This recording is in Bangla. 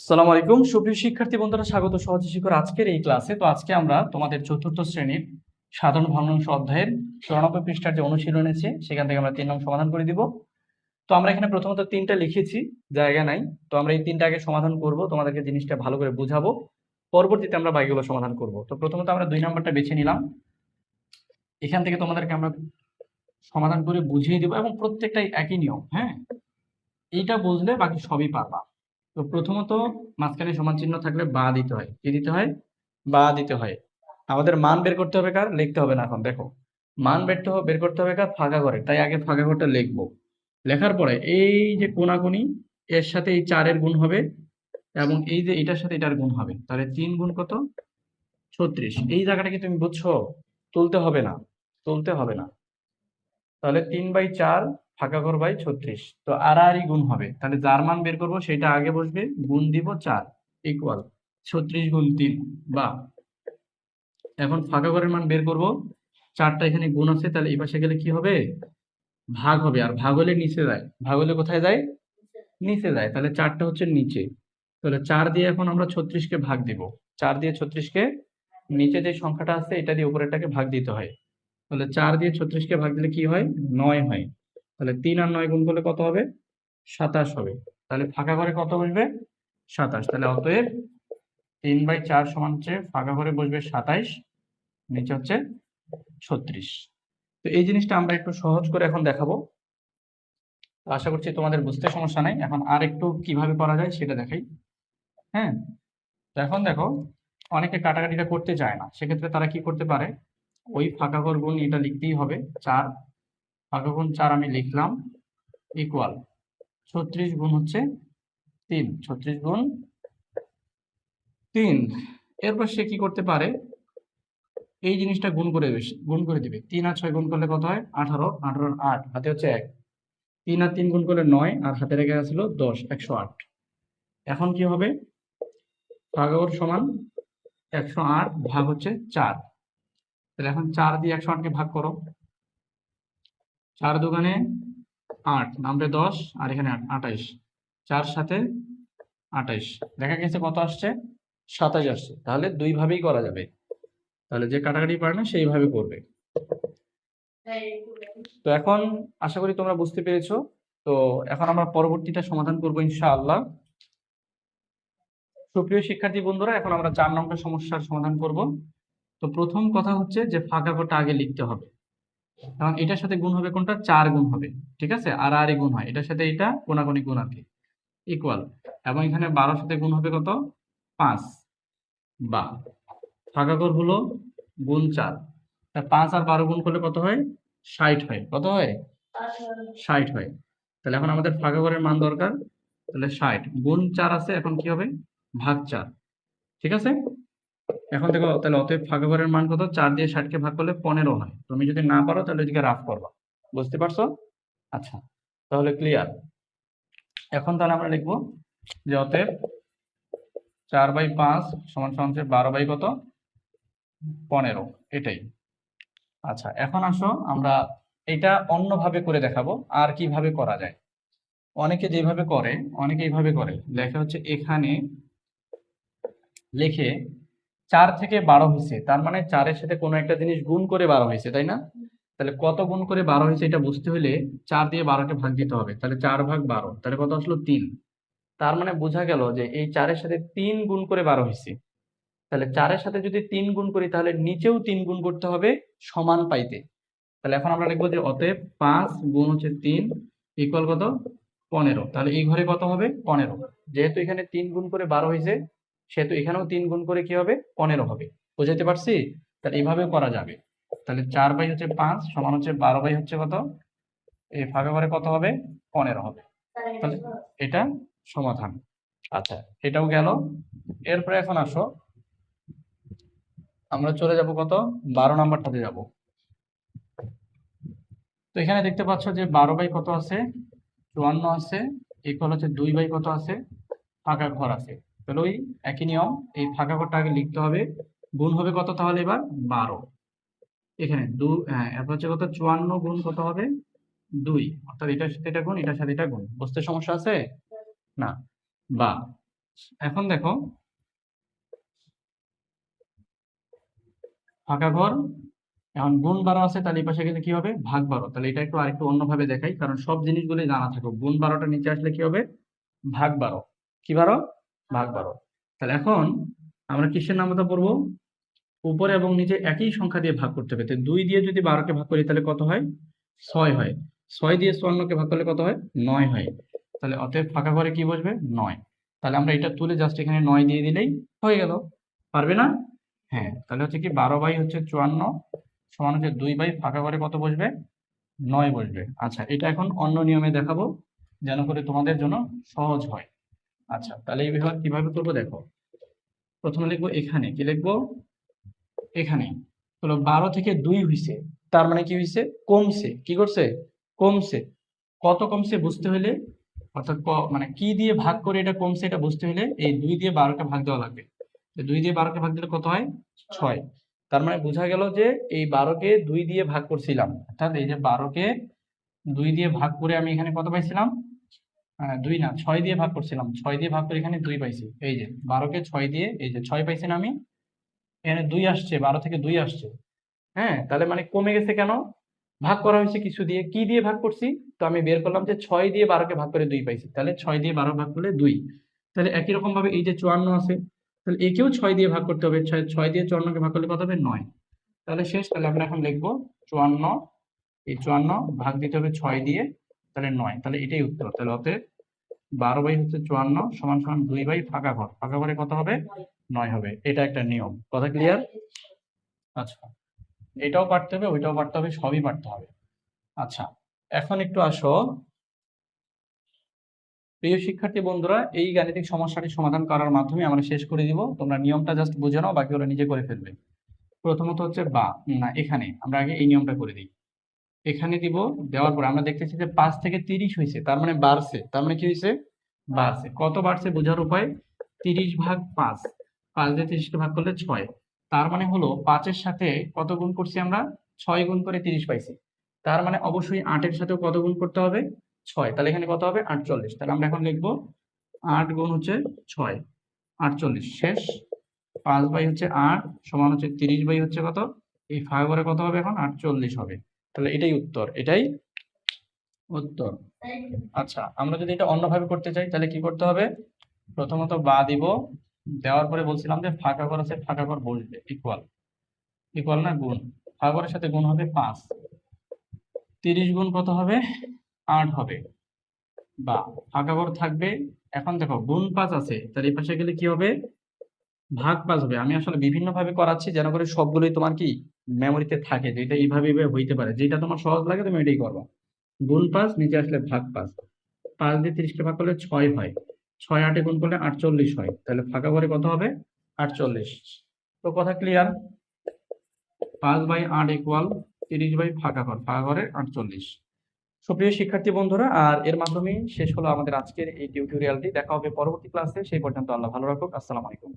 আসসালামু আলাইকুম। সুপ্রিয় শিক্ষার্থী বন্ধুরা, স্বাগত সহজ শিক্ষক আজকের এই ক্লাসে। তো আজকে আমরা তোমাদের চতুর্থ শ্রেণির সাধারণ ভগ্নাংশ অধ্যায়ের চুরানব্বই পৃষ্ঠার যে অনুশীলন আছে সেখান থেকে আমরা তিন নং সমাধান করে দিব। তো আমরা এখানে প্রথমত তিনটা লিখেছি, জায়গা নাই। তো আমরা এই তিনটা আগে সমাধান করব, তোমাদেরকে জিনিসটা ভালো করে বুঝাবো। পরবর্তীতে আমরা বাকিগুলো সমাধান করব। তো প্রথমত আমরা দুই নম্বরটা বেছে নিলাম। এখান থেকে তোমাদেরকে আমরা সমাধান করে বুঝিয়ে দেবো, এবং প্রত্যেকটাই একই নিয়ম হ্যাঁ? এইটা বুঝলে বাকি সবই পারবা। তো প্রথমত মাঝখানে সমান চিহ্ন থাকলে বা দিতে হয়। কি দিতে হয়? বা দিতে হয়। আমাদের মান বের করতে হবে কার? লিখতে হবে না এখন, দেখো। মান বের বের করতে হবে কার? ফাঁকা করে তাই আগে ফাঁকা ঘরটা লিখব। লেখার পরে এই যে কোনাকুনি, এর সাথে এই চারের গুণ হবে এবং এই যে এটার সাথে এটার গুণ হবে। তাহলে তিন গুণ কত? ছত্রিশ। এই জায়গাটা কি তুমি বুঝছ? তুলতে হবে না। তুলতে হবে না। তাহলে তিন বাই চার ফাঁকা ঘর বাই ছত্রিশ। তো আর আড়াআড়ি গুণ হবে। তাহলে যার মান বের করব সেটা আগে বসবে, গুণ দিব চার ইকুয়াল ছত্রিশ গুণ তিন বা এখন ফাঁকা ঘরের মান বের করব, চারটা এখানে গুণ আছে, তাহলে এই পাশে গেলে কি হবে? ভাগ হবে, আর ভাগ হলে নিচে যায়। ভাগ হলে কোথায় যায়? নিচে যায়। তাহলে চারটা হচ্ছে নিচে। তাহলে চার দিয়ে এখন আমরা ছত্রিশকে ভাগ দিব। চার দিয়ে ছত্রিশকে, নিচে যে সংখ্যাটা আছে, এটা দিয়ে উপরেরটাকে ভাগ দিতে হয়। তাহলে চার দিয়ে ছত্রিশকে ভাগ দিলে কি হয়? নয় হয়। তাহলে তিন আর নয় গুণ করলে কত হবে? সাতাশ হবে। তাহলে ফাঁকা ঘরে কত বসবে? সাতাশ। তাহলে অতএব তিন বাই চার সমান হচ্ছে ফাঁকা ঘরে বসবে সাতাইশ, নিচে হচ্ছে ছত্রিশ। তো এই জিনিসটা আমরা একটু সহজ করে এখন দেখাবো। আশা করছি তোমাদের বুঝতে সমস্যা নাই। এখন আর একটু কীভাবে করা যায় সেটা দেখাই। হ্যাঁ? তো এখন দেখো, অনেকে কাটাকাটিটা করতে চায় না। সেক্ষেত্রে তারা কি করতে পারে? ওই ফাঁকা ঘর গুণ এটা লিখতেই হবে। চার ফাঁকা গুণ চার আমি লিখলাম ইকুয়াল ছত্রিশ গুণ হচ্ছে তিন, ছত্রিশ গুণ তিন। এরপর সে কি করতে পারে? এই জিনিসটা গুণ করে গুণ করে দিবে। তিন আর ছয় গুণ করলে কত হয়? আঠারো আঠারো আট, হাতে হচ্ছে এক। তিন আর তিন গুণ করলে নয়, আর হাতে রেখে গেছিল দশ, একশো আট। এখন কি হবে? ভাগর সমান একশো আট ভাগ হচ্ছে চার। তাহলে এখন চার দিয়ে একশো আটকে ভাগ করো। চার দোকানে আট নামবে দশ আর এখানে আঠাইশ চার সাথে আঠাইশ দেখা গেছে কত আসছে? সাতাশ আসছে। তাহলে দুই ভাবেই করা যাবে। তাহলে যে কাটাকাটি পারে না, সেইভাবে করবে। তো এখন আশা করি তোমরা বুঝতে পেরেছ। তো এখন আমরা পরবর্তীটা সমাধান করব ইনশাআল্লাহ। সুপ্রিয় শিক্ষার্থী বন্ধুরা, এখন আমরা চার নম্বর সমস্যার সমাধান করব। তো প্রথম কথা হচ্ছে যে ফাঁকা ঘরটা আগে লিখতে হবে। কারণ এটার সাথে গুণ হবে কোনটা? চার গুণ হবে, ঠিক আছে? আর আর গুণ হয়। এটার সাথে এটা কোনাকুনি গুণ আর কি ইকুয়াল এবং এখানে বারোর সাথে গুণ হবে কত? পাঁচ। বা, ফাঁকা ঘর হলো গুণ চার। পাঁচ আর বারো গুণ করলে কত হয়? ষাট হয়। কত হয়? ষাট হয়। তাহলে এখন আমাদের ফাঁকা ঘরের মান দরকার। তাহলে ষাট। গুণ চার আছে, এখন কি হবে? ভাগ চার। ঠিক আছে? এখন দেখো, তাহলে অতএব ফাঁকা ঘরের মান কত? চার দিয়ে ষাটকে ভাগ করলে পনেরো হয়। তুমি যদি না পারো, তাহলে এদিকে রাফ করবা। বুঝতে পারছ? আচ্ছা তাহলে ক্লিয়ার এখন তাহলে আমরা লিখব যে অতএব চার বাই পাঁচ সমান সমান হচ্ছে বারো বাই কত? পনেরো, এটাই। আচ্ছা এখন আসো, আমরা এটা অন্যভাবে করে দেখাবো, আর কীভাবে করা যায়। অনেকে যেভাবে করে, অনেকে এইভাবে করে। লেখা হচ্ছে এখানে লিখে চার থেকে বারো হয়েছে তার মানে চারের সাথে কোনো একটা জিনিস গুণ করে বারো হয়েছে তাই না? তাহলে কত গুণ করে বারো হয়েছে এটা বুঝতে হলে চার দিয়ে বারোকে ভাগ দিতে হবে। তাহলে চার ভাগ বারো, তাহলে কত আসলো তিন। তার মানে বোঝা গেল যে এই চারের সাথে তিন গুণ করে বারো হয়েছে তাহলে চারের সাথে যদি তিন গুণ করি, তাহলে নিচেও তিন গুণ করতে হবে সমান পাইতে। তাহলে এখন আমরা লিখব যে অতএব পাঁচ গুণ হচ্ছে তিন ইকুয়াল কত? পনেরো। তাহলে এই ঘরে কত হবে? পনেরো। যেহেতু এখানে তিন গুণ করে বারো হয়েছে সেহেতু এখানেও তিন গুণ করে কি হবে? পনেরো হবে। বুঝাইতে পারছি? তাহলে এইভাবে করা যাবে। তাহলে চার বাই হচ্ছে পাঁচ সমান হচ্ছে বারো বাই হচ্ছে কত? এই ফাঁকা ঘরে কত হবে? পনেরো হবে। তাহলে এটা সমাধান। আচ্ছা এটাও গেল। এরপরে এখন আসো। আমরা চলে যাব কত? বারো নাম্বারটাতে যাব। তো এখানে দেখতে পাচ্ছ যে বারো বাই কত আছে? চুয়ান্ন আছে। ইকুয়াল হচ্ছে দুই বাই কত আছে? ফাঁকা ঘর আছে। তাহলে ওই একই নিয়ম, এই ফাঁকা ঘরটা আগে লিখতে হবে। গুণ হবে কত তাহলে এবার? বারো। এখানে দু হ্যাঁ এরপর হচ্ছে কত? চুয়ান্ন গুণ কত হবে? দুই। অর্থাৎ এটার সাথে এটা গুণ, এটার সাথে এটা গুণ। বুঝতে সমস্যা আছে? না। বা। এখন দেখো, ফাঁকা ঘর, এখন গুণ বারো আছে, তাহলে এই পাশে গেলে কি হবে? ভাগ বারো। তাহলে এটা একটু আরেকটু অন্যভাবে দেখাই, কারণ সব জিনিসগুলো জানা থাকো। গুণ বারোটা নিচে আসলে কি হবে? ভাগ বারো। কি বারো? ভাগ বারো। তাহলে এখন আমরা কিসের নামতা পড়ব? উপরে এবং নিচে একই সংখ্যা দিয়ে ভাগ করতে হবে। দুই দিয়ে যদি বারোকে ভাগ করি, তাহলে কত হয়? ছয় হয়। ছয় দিয়ে চুয়ান্নকে ভাগ করলে কত হয়? নয় হয়। তাহলে অতএব ফাঁকা ঘরে কি বসবে? নয়। তাহলে আমরা এটা তুলে জাস্ট এখানে নয় দিয়ে দিলেই হয়ে গেল। পারবে না? হ্যাঁ তাহলে হচ্ছে কি বারো বাই হচ্ছে চুয়ান্ন সমান হচ্ছে দুই বাই ফাঁকা ঘরে কত বসবে? নয় বসবে। আচ্ছা এটা এখন অন্য নিয়মে দেখাবো, যেন করে তোমাদের জন্য সহজ হয়। আচ্ছা তাহলে এই বিভাগ কীভাবে করব দেখো। প্রথমে লিখব এখানে, কি লিখব? এখানে। হলো বারো থেকে দুই হইছে, তার মানে কি হইছে? কমছে। কি করছে? কমছে। কত কমছে বুঝতে হলে অর্থাৎ মানে কি দিয়ে ভাগ করে এটা কমছে এটা বুঝতে হলে এই দুই দিয়ে বারোকে ভাগ দেওয়া লাগবে। দুই দিয়ে বারোকে ভাগ দিলে কত হয়? ছয়। তার মানে বোঝা গেল যে এই বারোকে দুই দিয়ে ভাগ করছিলাম। অর্থাৎ এই যে বারোকে দুই দিয়ে ভাগ করে আমি এখানে কত পাইছিলাম? দুই না, ছয় দিয়ে ভাগ করছিলাম। ছয় দিয়ে ভাগ করে এখানে দুই পাইছি। এই যে, বারোকে ছয় দিয়ে, এই যে ছয় পাইছি না আমি, এখানে দুই আসছে, বারো থেকে দুই আসছে। হ্যাঁ তাহলে মানে কমে গেছে কেন? ভাগ করা হয়েছে কিছু দিয়ে। কি দিয়ে ভাগ করছি? তো আমি বের করলাম যে ছয় দিয়ে বারোকে ভাগ করে দুই পাইছি। তাহলে ছয় দিয়ে বারো ভাগ করলে দুই। তাহলে একই রকম ভাবে এই যে চুয়ান্ন আছে, তাহলে একেও ছয় দিয়ে ভাগ করতে হবে। ছয় ছয় দিয়ে চুয়ান্নকে ভাগ করলে কত হবে? নয়। তাহলে শেষ, তাহলে আমরা এখন লিখব চুয়ান্ন। এই চুয়ান্ন ভাগ দিতে হবে ছয় দিয়ে। তাহলে নয়, তাহলে এটাই উত্তর। তাহলে অতএব বারো বাই হচ্ছে চুয়ান্ন সমান সমান দুই বাই ফাঁকা ঘর। ফাঁকা ঘরে কত হবে? নয় হবে। এটা একটা নিয়ম। কথা ক্লিয়ার আচ্ছা। এটাও পারতে হবে, ওইটাও পারতে হবে, সবই পারতে হবে। আচ্ছা এখন একটু আসো। প্রিয় শিক্ষার্থী বন্ধুরা, এই গাণিতিক সমস্যাটি সমাধান করার মাধ্যমে আমরা শেষ করে দিব। তোমরা নিয়মটা জাস্ট বুঝে নাও, বাকি ওরা নিজে করে ফেলবে। প্রথমত হচ্ছে বা, না, এখানে। আমরা আগে এই নিয়মটা করে দিই। এখানে দিব, দেওয়ার পর আমরা দেখতেছি যে পাঁচ থেকে তিরিশ হয়েছে, তার মানে বাড়ছে। তার মানে কি হয়েছে? বাড়ছে। কত বাড়ছে বোঝার উপায়? তিরিশ ভাগ পাঁচ। পাঁচ দিয়ে তিরিশকে ভাগ করলে ছয়। তার মানে হলো পাঁচের সাথে কত গুণ করছি আমরা? ছয় গুণ করে তিরিশ পাইছি। তার মানে অবশ্যই আটের সাথেও কত গুণ করতে হবে? ছয়। তাহলে এখানে কত হবে? আটচল্লিশ। তাহলে আমরা এখন লিখব আট গুণ হচ্ছে ছয়। আটচল্লিশ। শেষ। পাঁচ বাই হচ্ছে আট সমান হচ্ছে তিরিশ বাই হচ্ছে কত? এই ফাইবারে কত হবে এখন? আটচল্লিশ হবে। তাহলে এটাই উত্তর এটাই উত্তর। আচ্ছা আমরা যদি এটা অন্যভাবে করতে চাই, তাহলে কি করতে হবে? প্রথমত বা দিব, দেওয়ার পরে বলছিলাম যে ফাঁকা ঘর আছে, ফাঁকা ঘর বসবে ইকুয়াল ইকুয়াল না গুণ? ফাঁকা ঘরের সাথে গুণ হবে পাঁচ। তিরিশ গুণ কত হবে? আট হবে। বা ফাঁকা ঘর থাকবে, এখন দেখো গুণ পাঁচ আছে, তাহলে এই পাশে গেলে কি হবে? ভাগ পাঁচ হবে। আমি আসলে বিভিন্ন ভাবে করাচ্ছি, যেন করে সবগুলোই তোমার কি মেমোরিতে থাকে যে এটা এইভাবে এইভাবে হইতে পারে। যেটা তোমার সহজ লাগে তুমি এটাই করবা। গুণ পাঁচ, নিচে আসলে ভাগ পাঁচ। পাঁচ দিয়ে তিরিশকে ভাগ করলে ছয় হয়। ছয় আটে গুণ করলে আটচল্লিশ হয়। তাহলে ফাঁকা ঘরে কত হবে? আটচল্লিশ। তো কথা ক্লিয়ার পাঁচ বাই আট ইকুয়াল তিরিশ বাই ফাঁকা ঘর ফাঁকা ঘরে আটচল্লিশ। সুপ্রিয় শিক্ষার্থী বন্ধুরা, আর এর মাধ্যমে শেষ হলো আমাদের আজকের এই টিউটোরিয়ালটি দেখা হবে পরবর্তী ক্লাসে সেই পর্যন্ত আল্লাহ ভালো রাখুক। আসসালামু আলাইকুম।